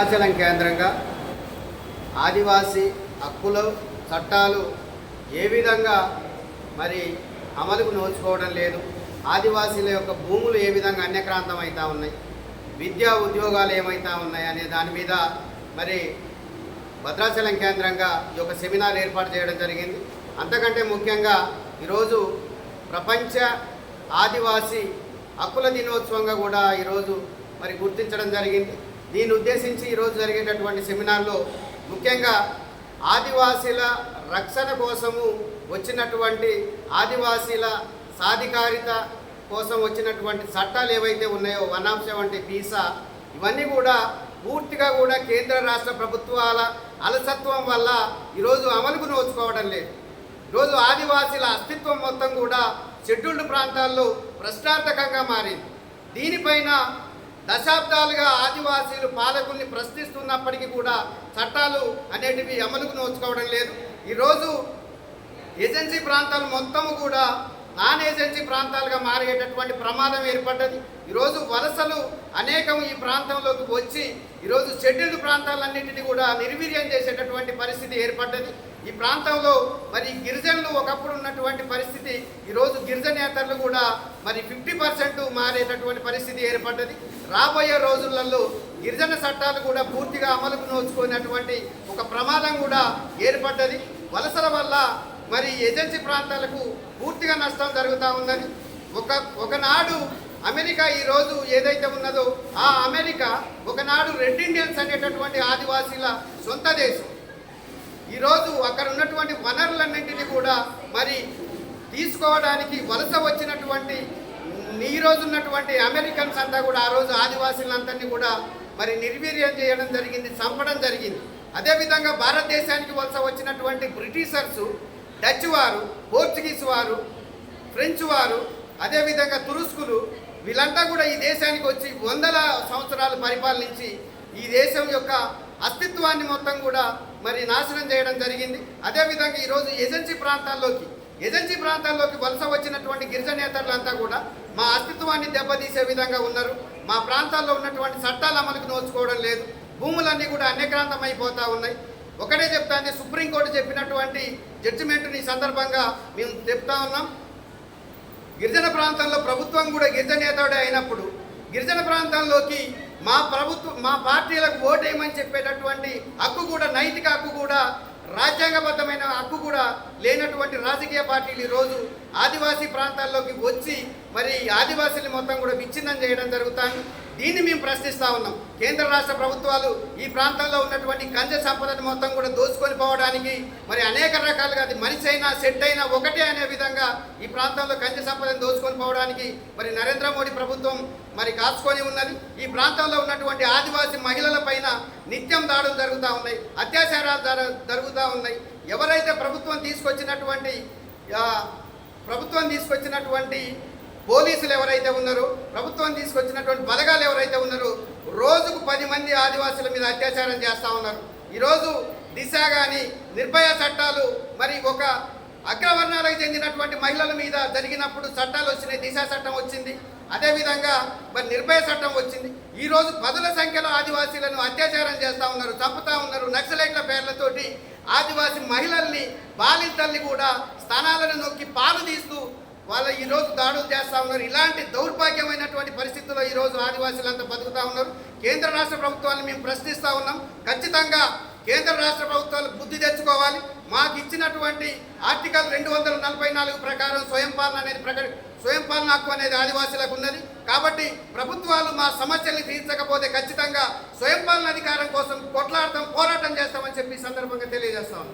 అరుణాచలం కేంద్రంగా ఆదివాసీ హక్కులు చట్టాలు ఏ విధంగా మరి అమలుకు నోచుకోవడం లేదు. ఆదివాసీల యొక్క భూములు ఏ విధంగా అన్యక్రాంతం అవుతా ఉన్నాయి? విద్యా ఉద్యోగాలు ఏమవుతా ఉన్నాయి అనే దాని మీద మరి భద్రాచలం కేంద్రంగా ఈ యొక్క సెమినార్ ఏర్పాటు చేయడం జరిగింది. అంతకంటే ముఖ్యంగా ఈరోజు ప్రపంచ ఆదివాసీ హక్కుల దినోత్సవంగా కూడా ఈరోజు మరి గుర్తించడం జరిగింది. దీన్ని ఉద్దేశించి ఈరోజు జరిగేటటువంటి సెమినార్లో ముఖ్యంగా ఆదివాసీల రక్షణ కోసము వచ్చినటువంటి ఆదివాసీల సాధికారిత కోసం వచ్చినటువంటి చట్టాలు ఏవైతే ఉన్నాయో వనాంశ వంటి పీసా ఇవన్నీ కూడా పూర్తిగా కూడా కేంద్ర రాష్ట్ర ప్రభుత్వాల అలసత్వం వల్ల ఈరోజు అమలుకు నోచుకోవడం లేదు. ఈరోజు ఆదివాసీల అస్తిత్వం మొత్తం కూడా షెడ్యూల్డ్ ప్రాంతాల్లో ప్రశ్నార్థకంగా మారింది. దీనిపైన దశాబ్దాలుగా ఆదివాసీలు పాలకుల్ని ప్రశ్నిస్తున్నప్పటికీ కూడా చట్టాలు అనేటివి అమలుకు నోచుకోవడం లేదు. ఈరోజు ఏజెన్సీ ప్రాంతాలు మొత్తము కూడా నాన్ ఏజెన్సీ ప్రాంతాలుగా మారేటటువంటి ప్రమాదం ఏర్పడ్డది. ఈరోజు వలసలు అనేకం ఈ ప్రాంతంలోకి వచ్చి ఈరోజు షెడ్యూల్డ్ ప్రాంతాలన్నింటినీ కూడా నిర్వీర్యం చేసేటటువంటి పరిస్థితి ఏర్పడ్డది. ఈ ప్రాంతంలో మరి గిరిజనులు ఒకప్పుడు ఉన్నటువంటి పరిస్థితి ఈరోజు గిరిజనేతరులు కూడా మరి ఫిఫ్టీ పర్సెంట్ మారేటటువంటి పరిస్థితి ఏర్పడ్డది. రాబోయే రోజులలో గిరిజన చట్టాలు కూడా పూర్తిగా అమలుకు నోచుకునేటువంటి ఒక ప్రమాదం కూడా ఏర్పడ్డది. వలసల వల్ల మరి ఏజెన్సీ ప్రాంతాలకు పూర్తిగా నష్టం జరుగుతూ ఉందని ఒక ఒకనాడు అమెరికా ఈరోజు ఏదైతే ఉన్నదో ఆ అమెరికా ఒకనాడు రెడ్ ఇండియన్స్ అనేటటువంటి ఆదివాసీల సొంత దేశం. ఈరోజు అక్కడ ఉన్నటువంటి వనరులన్నింటినీ కూడా మరి తీసుకోవడానికి వలస వచ్చినటువంటి ఈ రోజు ఉన్నటువంటి అమెరికన్స్ అంతా కూడా ఆ రోజు ఆదివాసీలందరినీ కూడా మరి నిర్వీర్యం చేయడం జరిగింది చంపడం జరిగింది. అదేవిధంగా భారతదేశానికి వలస వచ్చినటువంటి బ్రిటిషర్సు డచ్ వారు పోర్చుగీస్ వారు ఫ్రెంచ్ వారు అదేవిధంగా తురుస్కులు వీళ్ళంతా కూడా ఈ దేశానికి వచ్చి వందల సంవత్సరాలు పరిపాలించి ఈ దేశం యొక్క అస్తిత్వాన్ని మొత్తం కూడా మరి నాశనం చేయడం జరిగింది. అదేవిధంగా ఈరోజు ఏజెన్సీ ప్రాంతాల్లోకి ఏజెన్సీ ప్రాంతాల్లోకి వలస వచ్చినటువంటి గిరిజనేతరులంతా కూడా మా అస్తిత్వాన్ని దెబ్బతీసే విధంగా ఉన్నారు. మా ప్రాంతాల్లో ఉన్నటువంటి చట్టాలు అమలుకు నోచుకోవడం లేదు. భూములన్నీ కూడా అన్యక్రాంతమైపోతూ ఉన్నాయి. ఒకటే చెప్తాను సుప్రీంకోర్టు చెప్పినటువంటి జడ్జిమెంట్ని ఈ సందర్భంగా మేము చెప్తా ఉన్నాం. గిరిజన ప్రాంతంలో ప్రభుత్వం కూడా గిరిజనేతడే అయినప్పుడు గిరిజన ప్రాంతాల్లోకి మా ప్రభుత్వం మా పార్టీలకు ఓటేయమని చెప్పేటటువంటి హక్కు కూడా నైతిక హక్కు కూడా రాజ్యాంగబద్ధమైన హక్కు కూడా లేనటువంటి రాజకీయ పార్టీలు ఈరోజు ఆదివాసీ ప్రాంతాల్లోకి వచ్చి మరి ఆదివాసీలు మొత్తం కూడా విచ్ఛిన్నం చేయడం జరుగుతుంది దీన్ని మేము ప్రశ్నిస్తూ ఉన్నాం. కేంద్ర రాష్ట్ర ప్రభుత్వాలు ఈ ప్రాంతాల్లో ఉన్నటువంటి కంజ సంపదను మొత్తం కూడా దోచుకొని పోవడానికి మరి అనేక రకాలుగా అది మనిషి అయినా సెట్ అయినా ఒకటే అనే విధంగా ఈ ప్రాంతంలో కంజ సంపదను దోచుకొని పోవడానికి మరి నరేంద్ర మోడీ ప్రభుత్వం మరి కాచుకొని ఉన్నది. ఈ ప్రాంతంలో ఉన్నటువంటి ఆదివాసీ మహిళల పైన నిత్యం దాడులు జరుగుతూ ఉన్నాయి. అత్యాచారాలు జరుగుతూ ఉన్నాయి. ఎవరైతే ప్రభుత్వం తీసుకొచ్చినటువంటి ప్రభుత్వం తీసుకొచ్చినటువంటి పోలీసులు ఎవరైతే ఉన్నారో ప్రభుత్వం తీసుకొచ్చినటువంటి బలగాలు ఎవరైతే ఉన్నారో రోజుకు పది మంది ఆదివాసుల మీద అత్యాచారం చేస్తూ ఉన్నారు. ఈరోజు దిశ కానీ నిర్భయ చట్టాలు మరి ఒక అగ్రవర్ణాలకు చెందినటువంటి మహిళల మీద జరిగినప్పుడు చట్టాలు వచ్చినాయి దిశ చట్టం వచ్చింది. అదేవిధంగా మరి నిర్భయ చట్టం వచ్చింది. ఈరోజు పదుల సంఖ్యలో ఆదివాసీలను అత్యాచారం చేస్తూ ఉన్నారు చంపుతా ఉన్నారు. నక్సలైట్ల పేర్లతోటి ఆదివాసీ మహిళల్ని బాలింతల్ని కూడా స్థానాలను నొక్కి పాలు తీస్తూ వాళ్ళ ఈ రోజు దాడులు చేస్తూ ఉన్నారు. ఇలాంటి దౌర్భాగ్యమైనటువంటి పరిస్థితుల్లో ఈరోజు ఆదివాసీలంతా బతుకుతూ ఉన్నారు. కేంద్ర రాష్ట్ర ప్రభుత్వాన్ని మేము ప్రశ్నిస్తూ ఉన్నాం. ఖచ్చితంగా కేంద్ర రాష్ట్ర ప్రభుత్వాలు బుద్ధి తెచ్చుకోవాలి. మాకు ఇచ్చినటువంటి ఆర్టికల్ రెండు వందల నలభై నాలుగు ప్రకారం స్వయం పాలన అనేది ప్రక స్వయం పాలన హక్కు అనేది ఆదివాసీలకు ఉన్నది. కాబట్టి ప్రభుత్వాలు మా సమస్యల్ని తీర్చకపోతే ఖచ్చితంగా స్వయం పాలన అధికారం కోసం కొట్లాడతాం పోరాటం చేస్తామని చెప్పి సందర్భంగా తెలియజేస్తాను